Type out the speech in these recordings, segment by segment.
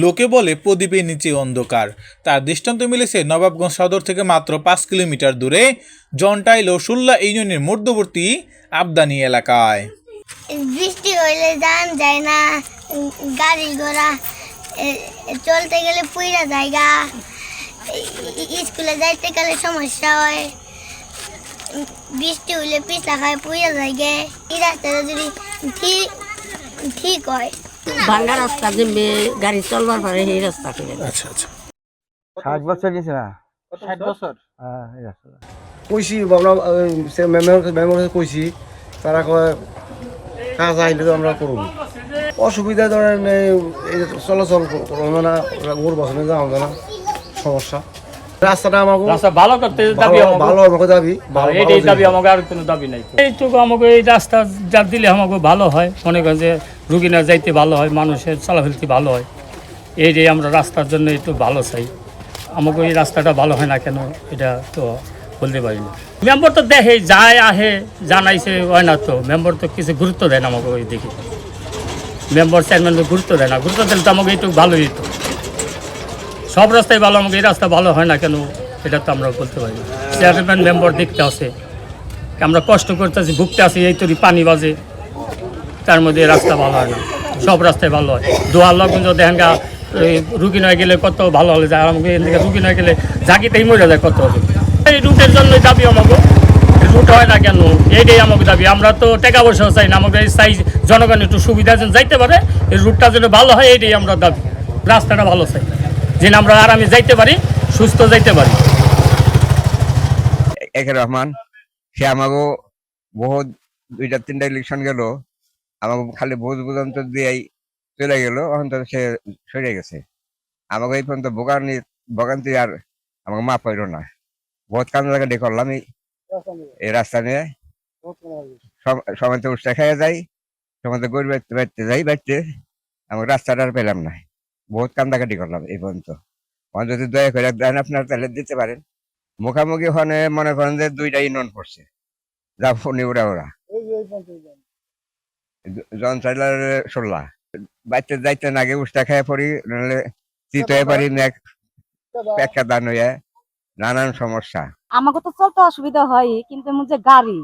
লোকে বলে প্রদীপের নিচে অন্ধকার। তার দৃষ্টান্ত মিলেছে নবাবগঞ্জ সদর থেকে মাত্র পাঁচ কিলোমিটার দূরে জন্টাইল ও সুল্লা ইউনিয়নের মধ্যবর্তী আবদানি এলাকায়। বৃষ্টি হইলে যান যায় না, গাড়ি ঘোড়া চলতে গেলে পুইরা জায়গা স্কুলে যাইতে গেলে সমস্যা হয়। বৃষ্টি হইলে পিছলা খায় পুইরা জায়গা। এই রাস্তাটা যদি ঠিক ঠিক হয়। ভাঙ্গা রাস্তা যে মে- গাড়ি চলবার পারে সেই রাস্তা করে আচ্ছা আচ্ছা। ষাট বছর গেছে না ষাট বছর। হ্যাঁ এই। কইছি আমরা মেমোর কইছি তারা কয় কাজ আইলে তো আমরা করব অসুবিধা ধরেন এই চলাচল করব না গোর বসনে যাওয়া যায় না সমস্যা। রাস্তাটা আমাকে রাস্তা ভালো করতে দাবি ভালো আমাকে দাবি ভালো দাবি আমাকে আর কোনো দাবি নাই। এইটুকু আমাকে এই রাস্তা যা দিলে আমাকে ভালো হয়। মনে করেন যে রুগী না যাইতে ভালো হয়, মানুষের চলাফেরতে ভালো হয়। এই যে আমরা রাস্তার জন্য একটু ভালো চাই। আমাকে এই রাস্তাটা ভালো হয় না কেন, এটা তো বলতে পারি না। মেম্বার তো দেখে, যায় আহে জানাইছে, হয় না তো। মেম্বার তো কিছু গুরুত্ব দেয় না আমাকে ওই দিকে। মেম্বার চেয়ারম্যান তো গুরুত্ব দেয় না। গুরুত্ব দিলে তো আমাকে একটু ভালোই হতো সব রাস্তায় ভালো, আমাকে এই রাস্তা ভালো হয় না কেন, এটা তো আমরা বলতে পারি না। চেয়ারম্যান, মেম্বার দেখতে আসে আমরা কষ্ট করতেছি, ভুগতে আসি এই তরি পানি বাজে। তার মধ্যে রাস্তা ভালো হয় না। সব রাস্তায় ভালো হয়। দোয়ার লগ্ন দেখেন গা রুগী নয় গেলে কত ভালো হলে যায় আমাকে এদিকে রুগী নয় গেলে জাগিতেই মরে যায় কত হবে। এই রুটের জন্যই দাবি আমাকে রুট হয় না কেন? এইটাই আমাকে দাবি। আমরা তো টাকা পয়সাও চাই না আমাকে চাই জনগণ একটু সুবিধা যেন যাইতে পারে, এই রুটটা যেন ভালো হয়, এইটাই আমরা দাবি। রাস্তাটা ভালো চাই। যেন আমরা আরামে যাইতে পারি, সুস্থ যাইতে পারি। একে রহমান, সে আমাকে বহুত দুইটা, তিনটা ইলেকশন গেল। আমাকে খালি ভোজ পর্যন্ত দিয়েই চলে গেল, এখন তো সে সরে গেছে। আমাকে এই পর্যন্ত ভোগান্তি ভোগান্তি আর আমাকে মাফ হইল না। বহুত কান্দাকাটি করলাম এই রাস্তা নিয়ে। সম- সময় তো উৎসাহ খাইয়া যাই সময় তো গরিব বাড়তে বাড়তে যাই বাড়তে আমাকে রাস্তাটা আর পেলাম না। বহুত কান্দাকাটি করলাম এই পর্যন্ত। এখন যদি দয়া করে দেন আপনার তাহলে দিতে পারেন। মুখামুখি হনে মনে করেন যে দুইটাই ইউনিয়ন পড়ছে যা ফোনে ওরা ওরা। জন চাইলার ষোলা বাইতে যাইতে নাগে উষ্টা খাই পড়ি নাহলে চিত হয়ে পারি নেক পেকা দান হয়ে নানান সমস্যা। আমাকে তো চলতে অসুবিধা হয় কিন্তু যে গাড়ি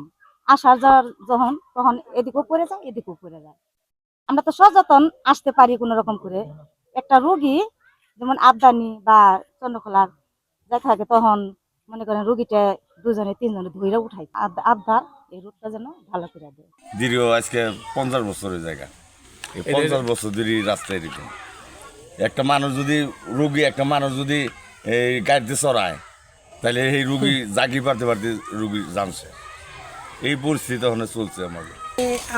আসার যাওয়ার যখন তখন এদিকেও পড়ে যায় এদিকেও পড়ে যায়। আমরা তো সযতন আসতে পারি কোনো রকম করে। একটা রুগী যেমন আবদানি বা চন্দ্রখোলার যা থাকে তখন মনে করেন রুগীটা দুজনে তিনজনে ধুইরা উঠাই আব- আবদার এই রুটটা যেন ভালো করে দেয়। দীর্ঘ আজকে পঞ্চাশ বছরের জায়গা। এই পঞ্চাশ বছর ধরে এই রাস্তা এরকম। একটা মানুষ যদি রুগী একটা মানুষ যদি এই গাড়িতে চড়ায় তাহলে এই রুগী জাগি পারতে পারতে রুগী জানছে। এই পরিস্থিতি ওখানে চলছে আমাদের।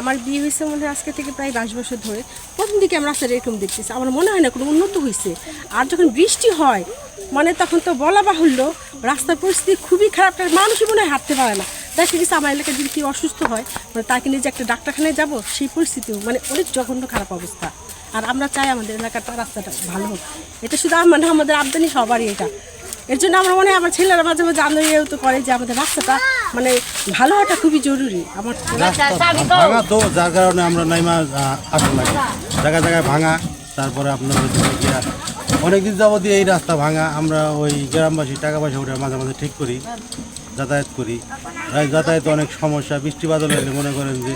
আমার বিয়ে হয়েছে মনে আজকে থেকে প্রায় বাইশ বছর ধরে। প্রথম দিকে আমরা রাস্তাটা এরকম দেখতেছি। আমার মনে হয় না কোনো উন্নত হয়েছে। আর যখন বৃষ্টি হয় মানে তখন তো বলা বাহুল্য রাস্তার পরিস্থিতি খুবই খারাপ। মানুষই মনে হয় হাঁটতে পারে না। দেখা গেছে আমার এলাকায় যদি কেউ অসুস্থ হয় মানে তাকে নিয়ে যে একটা ডাক্তারখানায় যাব সেই পরিস্থিতিও মানে অনেক জঘন্য খারাপ অবস্থা। আর আমরা চাই আমাদের এলাকাটা রাস্তাটা ভালো হোক। এটা শুধু আমার না আমাদের আমদানি সবারই এটা। এর জন্য আমার মনে হয় আমার ছেলেরা মাঝে মাঝে আন্দোলন তো করে যে আমাদের রাস্তাটা মানে ভালো হওয়াটা খুবই জরুরি। আমার ভাঙা তো যার কারণে আমরা নাইমা আহ, আসা লাগে। জায়গায় জায়গায় ভাঙা তারপরে আপনার অনেকদিন যাবত এই রাস্তা ভাঙা আমরা ওই গ্রামবাসী টাকা পয়সা উঠে মাঝে মাঝে ঠিক করি। যাতায়াত করি। যাতায়াতে অনেক সমস্যা, বৃষ্টি বাদল হলে মনে করেন যে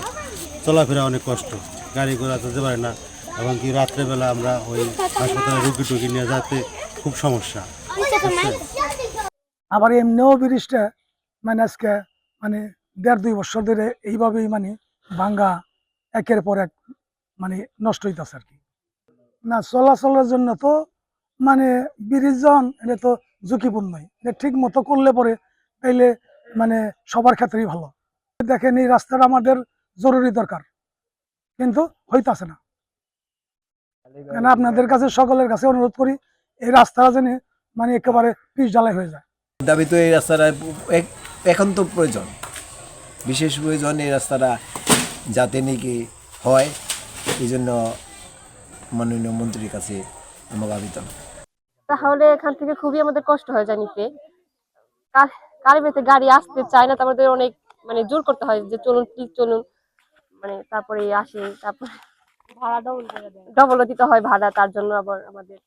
চলাফেরা অনেক কষ্ট। গাড়ি ঘোড়া যেতে পারে না, এবং কি রাত্রেবেলা আমরা ওই হাসপাতালে রুগী টুগি নিয়ে যাতে খুব সমস্যা। আবার এমনিও ব্রিজটা মানে আজকে মানে দেড় দুই বছর ধরে এইভাবেই মানে ভাঙ্গা, একের পর এক মানে নষ্ট হইতেছে আর কি। না, চলাচলের জন্য তো মানে ব্রিজ যখন এটা তো ঝুঁকিপূর্ণই এটা ঠিক মতো করলে পরে তাইলে মানে সবার ক্ষেত্রেই ভালো। দেখেন এই রাস্তাটা আমাদের জরুরি দরকার কিন্তু হইতাছে না। কেন আপনাদের কাছে সকলের কাছে অনুরোধ করি এই রাস্তাটা যেন মানে একেবারে পিস ঢালাই হয়ে যায়। দাবি তো এই রাস্তাটা এক- এখন তো প্রয়োজন। বিশেষ প্রয়োজন এই রাস্তাটা যাতে নাকি হয় এই জন্য মাননীয় মন্ত্রীর কাছে আমার আবেদন। তাহলে এখান থেকে খুবই আমাদের কষ্ট হয়ে যায় নিতে কারিবেতে গাড়ি আসতে চায় না তারপরে অনেক মানে জোর করতে হয় যে চলুন প্লিজ চলুন। মানে তারপরে আসে তারপরে ভাড়া ডবল করে দেয়। ডবল দিতে হয় ভাড়া তার জন্য আবার আমাদের।